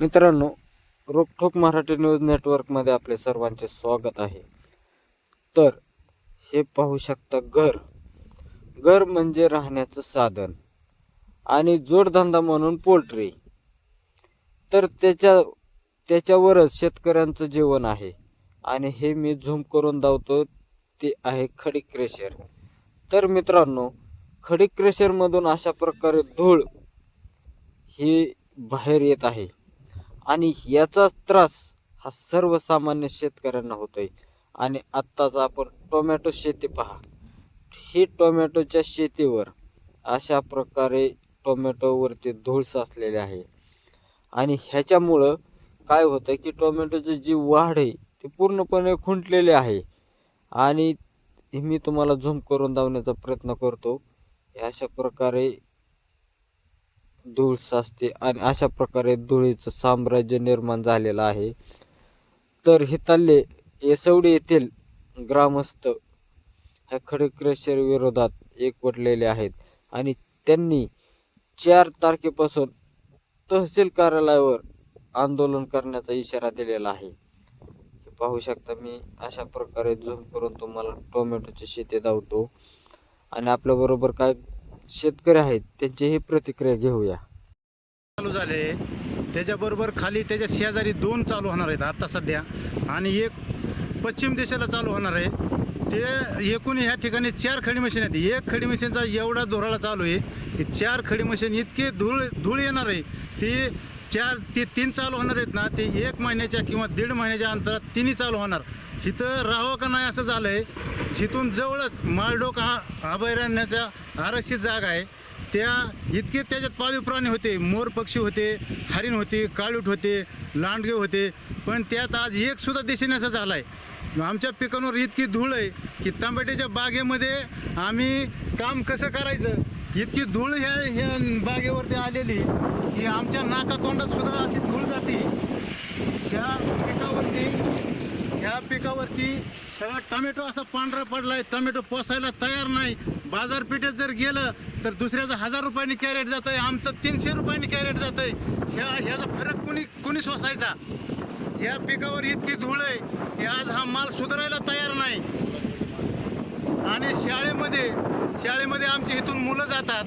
मित्रांनो रोकठोक मराठी न्यूज नेटवर्कमध्ये आपले सर्वांचे स्वागत आहे. तर हे पाहू शकता घर. घर म्हणजे राहण्याचं साधन आणि जोडधंदा म्हणून पोल्ट्री. तर त्याच्या त्याच्यावरच शेतकऱ्यांचं जीवन आहे आणि हे मी झूम करून दावतो ते आहे खडी क्रेशर तर मित्रांनो खडी क्रेशरमधून अशा प्रकारे धूळ ही बाहेर येत आहे. आणि याचा त्रास हा सर्वसामान्य शेतकऱ्यांना होतो आहे आणि आत्ताच आपण टोमॅटो शेती पहा. ही टोमॅटोच्या शेतीवर अशा प्रकारे टोमॅटोवरती धूळ साचलेली आहे. आणि ह्याच्यामुळं काय होतं की टोमॅटोची जी वाढ आहे ती पूर्णपणे खुंटलेली आहे. आणि मी तुम्हाला झूम करून दावण्याचा प्रयत्न करतो. अशा प्रकारे धूळ साचते आणि अशा प्रकारे धुळीचं साम्राज्य निर्माण झालेलं आहे. तर हिताल्ले येसवडी येथील ग्रामस्थ ह्या खडकरेश्वर विरोधात एकवटलेले आहेत आणि त्यांनी चार तारखेपासून तहसील कार्यालयावर आंदोलन करण्याचा इशारा दिलेला आहे. पाहू शकता मी अशा प्रकारे झूम करून तुम्हाला टोमॅटोची शेती धावतो. आणि आपल्याबरोबर काय शेतकरी आहेत त्यांचीही प्रतिक्रिया घेऊया. चालू झाले. त्याच्याबरोबर खाली त्याच्या शेजारी दोन चालू होणार आहेत आता सध्या. आणि एक पश्चिम दिशेला चालू होणार आहे. ते एकूण ह्या ठिकाणी चार खडी मशीन आहेत. एक खडी मशीनचा एवढा धुराळा चालू आहे की चार खडी मशीन इतके धूळ धूळ येणार आहे. ती चार ते तीन चालू होणार आहेत ना ते एक महिन्याच्या किंवा दीड महिन्याच्या अंतरात तिन्ही चालू होणार. इथं राहावं का नाही असं झालं आहे जिथून जवळच मालडोक हा अभयारण्याच्या आरक्षित जागा आहे. त्या इतके त्याच्यात पाळीव प्राणी होते मोर पक्षी होते हरिण होते काळूट होते लांडगे होते. पण त्यात आज एकसुद्धा दिसेनासा झाला आहे आमच्या पिकांवर इतकी धूळ आहे की तांबट्याच्या बागेमध्ये आम्ही काम कसं करायचं? इतकी धूळ ह्या ह्या बागेवरती आलेली की आमच्या नाका तोंडात सुद्धा अशी धूळ जाते. त्या पिकावरती या पिकावरती सगळा टोमॅटो असा पांढरा पडलाय टोमॅटो पोसायला तयार नाही. बाजारपेठेत जर गेलं तर दुसऱ्याचं हजार रुपयांनी कॅरेट जात आहे आमचं तीनशे रुपयांनी कॅरेट जात आहे ह्या ह्याचा फरक कुणी कुणी सोसायचा? या पिकावर इतकी धूळ आहे की आज हा माल सुधारायला तयार नाही. आणि शाळेमध्ये शाळेमध्ये आमच्या इथून मुलं जातात.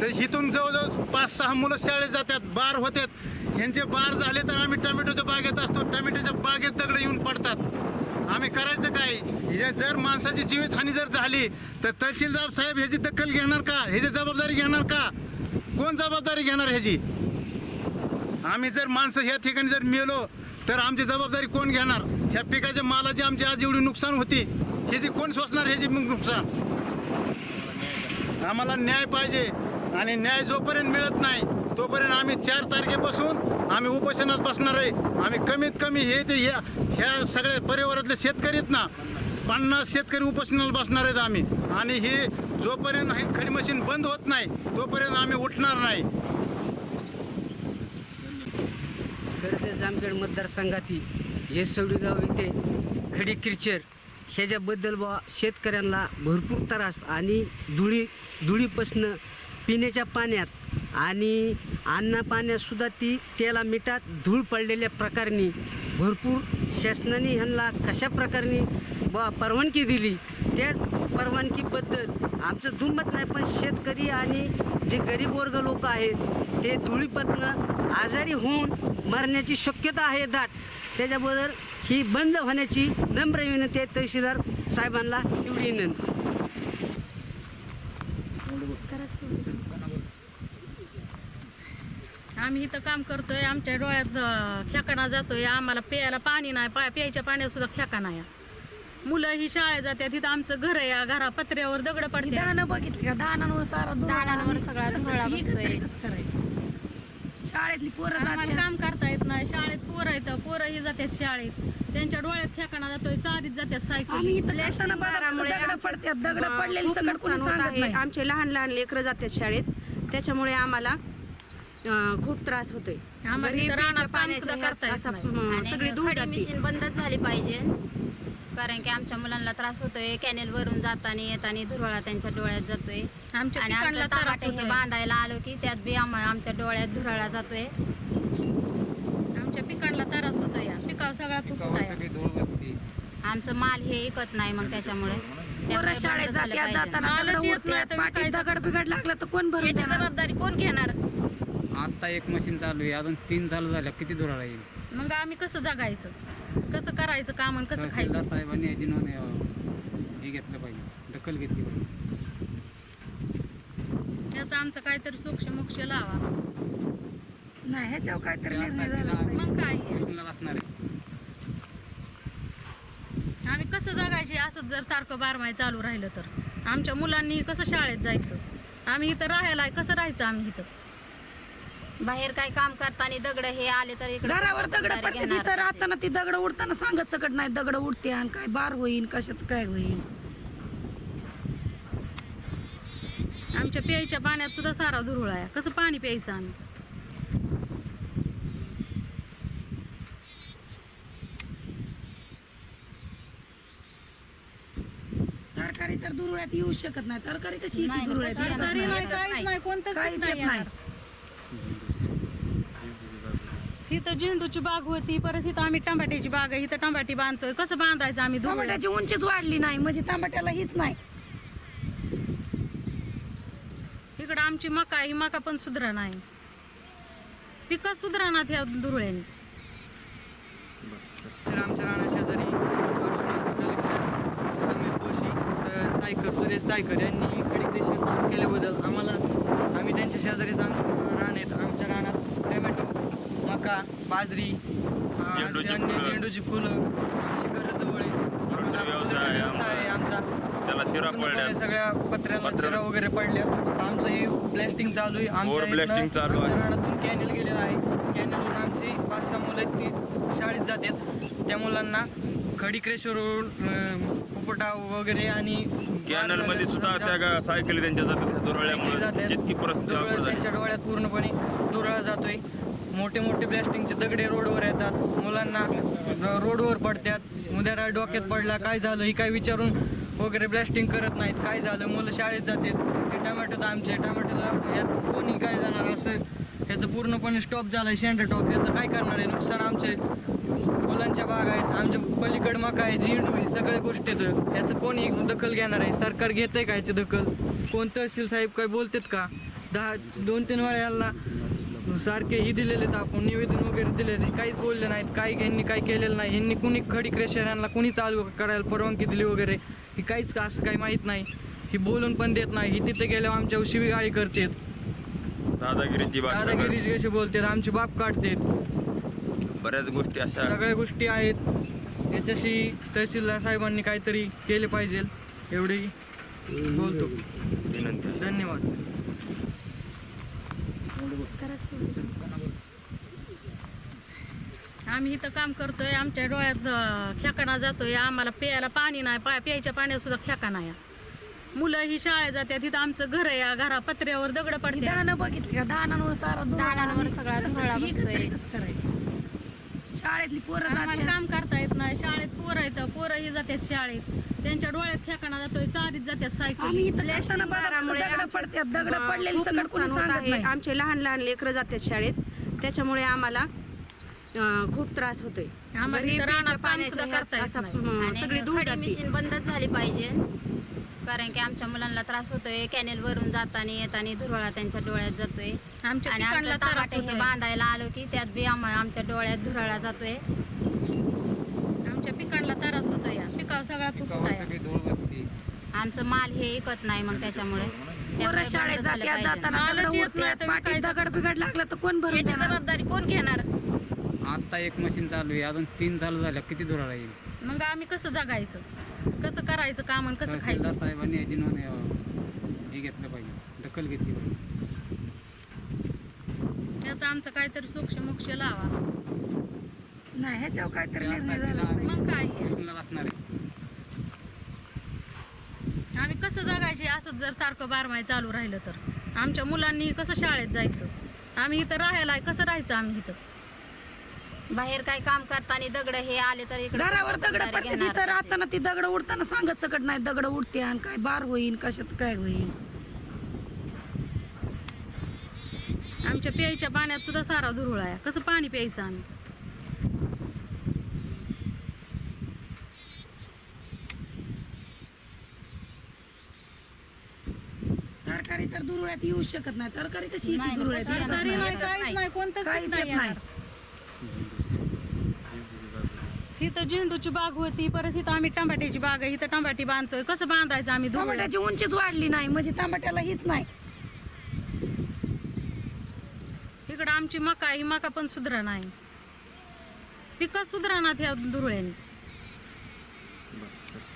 तर इथून जवळजवळ पाच सहा मुलं शाळेत जातात बार होतात. ह्यांचे बार झाले तर आम्ही टमॅटोच्या बागेत असतो. टमॅटोच्या बागेत दगड येऊन पडतात. आम्ही करायचं काय? हे जर माणसाची जीवितहानी जर झाली तर तहसीलदार साहेब ह्याची दखल घेणार का? ह्याची जबाबदारी घेणार का? कोण जबाबदारी घेणार ह्याची? आम्ही जर माणसं ह्या ठिकाणी जर मेलो तर आमची जबाबदारी कोण घेणार? ह्या पिकाच्या मालाची आमची आज एवढी नुकसान होती. ह्याची कोण सोसणार ह्याची मग नुकसान? आम्हाला न्याय पाहिजे. आणि न्याय जोपर्यंत मिळत नाही तोपर्यंत आम्ही चार तारखेपासून आम्ही उपोषणात बसणार आहे. आम्ही कमीत कमी हे ते ह्या ह्या सगळ्या परिवारातले शेतकरी आहेत ना पन्नास शेतकरी उपोषणाला बसणार आहेत आम्ही. आणि हे जोपर्यंत हे खडी मशीन बंद होत नाही तोपर्यंत आम्ही उठणार नाही. कर्जत जामखेड मतदारसंघातील हे गाव इथे खडी किरचर. ह्याच्याबद्दल बा शेतकऱ्यांना भरपूर त्रास आणि धुळी धुळीपासनं पिण्याच्या पाण्यात आणि अन्नपाण्यातसुद्धा ती त्याला मिठात धूळ पडलेल्या प्रकारनी भरपूर शासनाने ह्यांना कशा प्रकारे ब परवानगी दिली त्या परवानगीबद्दल आमचं दुमत नाही पण शेतकरी आणि जे गरीब वर्ग लोक आहेत ते धुळीपतनं आजारी होऊन मरण्याची शक्यता आहे दाट. त्याच्याबरोबर ही बंद होण्याची नम्र विनंती आहे तहसीलदार साहेबांना एवढी विनंती. आम्ही इथं काम करतोय आमच्या डोळ्यात खेकाणा जातोय. आम्हाला प्यायला पाणी नाही पा प्यायच्या पाण्यात सुद्धा खेकाणा आहे मुलं ही शाळेत जातात तिथं आमचं घर आहे घरा पत्र्यावर दगड पडते दाणं बघितली का? सारा दाणांवर. सगळा ही बसतोय. कसं करायचं? शाळेतली पोरं आम्हाला जातात. काम करता येत नाही शाळेत पोरं येतं पोरं ही जातात शाळेत. त्यांच्या डोळ्यात खेकाणा जातोय चारीत जातात सायकल आम्ही इथं लेकरांना बघा, दगडं पडतात दगड पडलेली खूप सगळं कोणी नुकसान होत सांगत आहे. नाही. आमचे लहान लहान लेकरं जातात शाळेत. त्याच्यामुळे आम्हाला खूप त्रास होतोय. सगळी मशीन बंदच झाली पाहिजे. कारण की आमच्या मुलांना त्रास होतोय कॅनेल वरून जाताना येताना धुरळा त्यांच्या डोळ्यात जातोय. आणि बांधायला आलो की त्यात बी आम्हाला आमच्या डोळ्यात धुराळा जातोय. आमच्या पिकांना त्रास होतोय. पिकाव सगळा आमचं माल हे ऐकत नाही मग त्याच्यामुळे. शाळेत जाताना दगड आता बिगड लागला तर कोण भरून जबाबदारी कोण घेणार? आत्ता एक मशीन चालू आहे अजून तीन चालू झाल्या. किती दुराळा येईल? मग आम्ही कसं जगायचं? कसं करायचं काम आणि कसं तहसीलदार खायचं? साहेबांनी याची नोंद अं, हे घेतलं पाहिजे. दखल घेतली पाहिजे. याचं आमचं काहीतरी सोक्ष मोक्ष लावा. नाही ह्याच्यावर काहीतरी निर्णय झाला मग काय? उपोषणाला असणार आहे. आम्ही कसं जगायचे? असंच जर सारखं बारमाही चालू राहिलं तर. आमच्या मुलांनी कसं शाळेत जायचं? आम्ही इथं राहायला आहे, कसं राहायचं आम्ही इथं? बाहेर काय काम करताना दगड हे आले तर इकडे घरावर दगड जबाबदारी पडते घेणार? तिथं त्याची. राहताना ती दगड उडताना सांगत सकट नाही दगड उडते आणि काय बार होईन कशाच काय होईन. आमच्या प्यायच्या पाण्यात सुद्धा सारा दुरुळ आहे. कसं पाणी प्यायचं आम्ही? तरकारी तर दुरुळ्यात येऊ शकत नाही. तरकारी कशी येते नाही, तरी नाही. काहीच नाही. कोणतंच काहीच येत नाही. इथं झेंडूची बाग होती परत इथं आम्ही टमाट्याची बाग आहे इथं टमाटी बांधतोय. कसं बांधायचं आम्ही दुरुळ टमाट्याची उंचीच वाढली नाही म्हणजे टमाट्याला हीच नाही. इकडं आमची मका आहे, ही मका पण सुधरा नाही. पिकं सुधरानात ह्या दुरुळ्याने तर आमच्या राणा शेजारी अर्जुन कलेक्शन समीर जोशी स- सायकर सुरेश सायकर यांनी खडीकृषी चालू केल्याबद्दल आम्हाला आम्ही त्यांच्या शेजारीच आमचं रान आहेत आमच्या रानात टोमॅटो मका बाजरी झेंडूची फुलं. आमची जवळ आहे आम्हाला व्यवसाय आहे व्यवसाय आहे आमचा. त्याला चिरा पडल्या सगळ्या पत्र्याला पत्र्याला- चिरा वगैरे पडल्यात. आमचं ही ब्लास्टिंग चालू आहे. आमच्या blasting इथनं- चालू आहे. आमच्या रानातून कॅनेल गेलेला आहे. कॅनेलवरून आमची पाच सहा मुलं आहेत ती शाळेत जातात. त्या मुलांना खडी क्रेशवरून पोपटा वगैरे आणि कॅनलमध्ये सुद्धा त्या गा- सायकली त्यांच्या जातात त्या दुरळ्यामुळे जातात. जितकी परिस्थिती दुरळा अवघड त्यांच्या डोळ्यात पूर्णपणे दुरळा जातोय. मोठे मोठे ब्लास्टिंगचे दगडे रोडवर येतात. मुलांना रोडवर पडतात. उद्या डोक्यात पडला काय झालं? ही काय विचारून वगैरे ब्लास्टिंग करत नाहीत. काय झालं? मुलं शाळेत जातात. ते टमॅटो तर आमचे टमॅटोला यात कोणी काय जाणार असं? ह्याचं पूर्णपणे स्टॉप झालं शेंडा टॉप ह्याचं काय करणार आहे? नुकसान आमचे. फुलांच्या बाग आहेत. आमच्या पलीकड मका आहे झेंडू आहे सगळ्या गोष्टी आहेत. याचं कोणी दखल घेणार आहे? सरकार घेतंय का याची दखल? कोण तहसील साहेब काय बोलतात का? दहा दोन तीन वेळा याला सारखे ही दिलेले आहेत आपण निवेदन वगैरे दिलेले काहीच बोलले नाहीत काही ह्यांनी काही केलेलं नाही. ह्यांनी कुणी खडी क्रेशर यांना कुणी चालू करायला परवानगी दिली वगैरे ही काहीच का असं काही माहीत नाही. ही बोलून पण देत नाही. ही तिथे गेल्यावर आमच्या शिवीगाळी करतात. दादागिरीची भाषा दादागिरी कशी बोलतात? आमचे बाप काढतात. बऱ्याच गोष्टी अशा सगळ्या गोष्टी आहेत. याच्याशी तहसीलदार साहेबांनी काहीतरी केले पाहिजे. एवढी बोलतो. विनंती आहे. धन्यवाद. आम्ही इथं काम करतोय आमच्या डोळ्यात खेकाणा जातोय. आम्हाला प्यायला पाणी नाही पा प्यायच्या पाण्यात सुद्धा खेकाणा आहे मुलं ही शाळेत जातात तिथं आमचं घर आहे घरा पत्र्यावर दगड पडतात दाणं बघितली का? दानांवर सारा आणि सगळा करायचं? शाळेतली पोरं आम्हाला. काम करता येत नाही. शाळेत पोरं येतं पोरं ही जातात शाळेत. त्यांच्या डोळ्यात खेकाणा जातोय चारीत जातात सायकल. आम्ही इथं Plastic जाताना बघा, बारामुळे दगड पडतात पडलेली खूप सगळं कोणी नुकसान होत सांगत आहे. नाही. आमचे लहान लहान लेकरं जातात शाळेत. त्याच्यामुळे आम्हाला अं, खूप त्रास होतोय. आम्हाला घरी इथं प्यायच्या रानात काम पाण्याच्या सुद्धा ह्यात करता येत असा, नाही. अं, आणि सगळी धूळ खडी जाते. मशीन बंदच झाली पाहिजे. कारण की आमच्या मुलांना त्रास होतोय कॅनेल वरून जाताना येताना धुरळा त्यांच्या डोळ्यात जातोय. आमच्या आणि पिकांना आमचं त्रास टमाटे हे होतोय. बांधायला आलो की त्यात बी आम्हाला आमच्या डोळ्यात धुरळा जातोय. आमच्या पिकांना त्रास होतो या पिकावर सगळा फुकट पिकावर आहे सगळी धूळ बसते. आमचं माल हे इकत नाही मग त्याच्यामुळे. पोरं त्यामुळे शाळेत बंद झालं जात्यात पाहिजे. जाताना दगड येत नाही पाठीत काय दगड बिगड लागलं तर कोण भरून याची देणार? जबाबदारी कोण घेणार? आत्ता एक मशीन चालू आहे. अजून तीन चालू झाल्या. किती दुराळा येईल? मग आम्ही कसं जगायचं? कसं करायचं काम आणि कसं तहसीलदार खायचं? साहेबांनी याची नोंद अं, हे घेतलं पाहिजे. दखल घेतली पाहिजे. याचं आमचं काहीतरी सोक्ष मोक्ष लावा. नाही ह्याच्यावर काहीतरी निर्णय झाला पाहिजे. मग काय? उपोषणाला असणार आहे. आम्ही कसं जगायचे असंच जर सारखं बारमाही चालू राहिलं तर. आमच्या मुलांनी कसं शाळेत जायचं? आम्ही इथं राहायला आहे, कसं राहायचं आम्ही इथं? बाहेर काय काम करताना दगड हे आले तर घरावर दगड राहताना ती दगड उडताना सांगत सकट नाही दगड उडते आणि काय बार होईल कशाच काय होईल आमच्या प्यायच्या पाण्यात सुद्धा सारा धुरळ आहे. कसं पाणी प्यायचं आम्ही? तरकारी तर दुरुळ्यात येऊ शकत नाही. तरकारी कशी येते धुरळ्यात तरकारी नाही. काहीच नाही काहीच नाही इथं झेंडूची बाग होती परत इथं आम्ही टमाट्याची बाग आहे इथं टमाटी बांधतोय. कसं बांधायचं आम्ही धुळ्यात टमाट्याची उंचीच वाढली नाही म्हणजे टमाट्याला हीच नाही. इकडं आमची मका ही मका पण सुधरा नाही. पिकं सुधरानात ह्या धुरळ्याने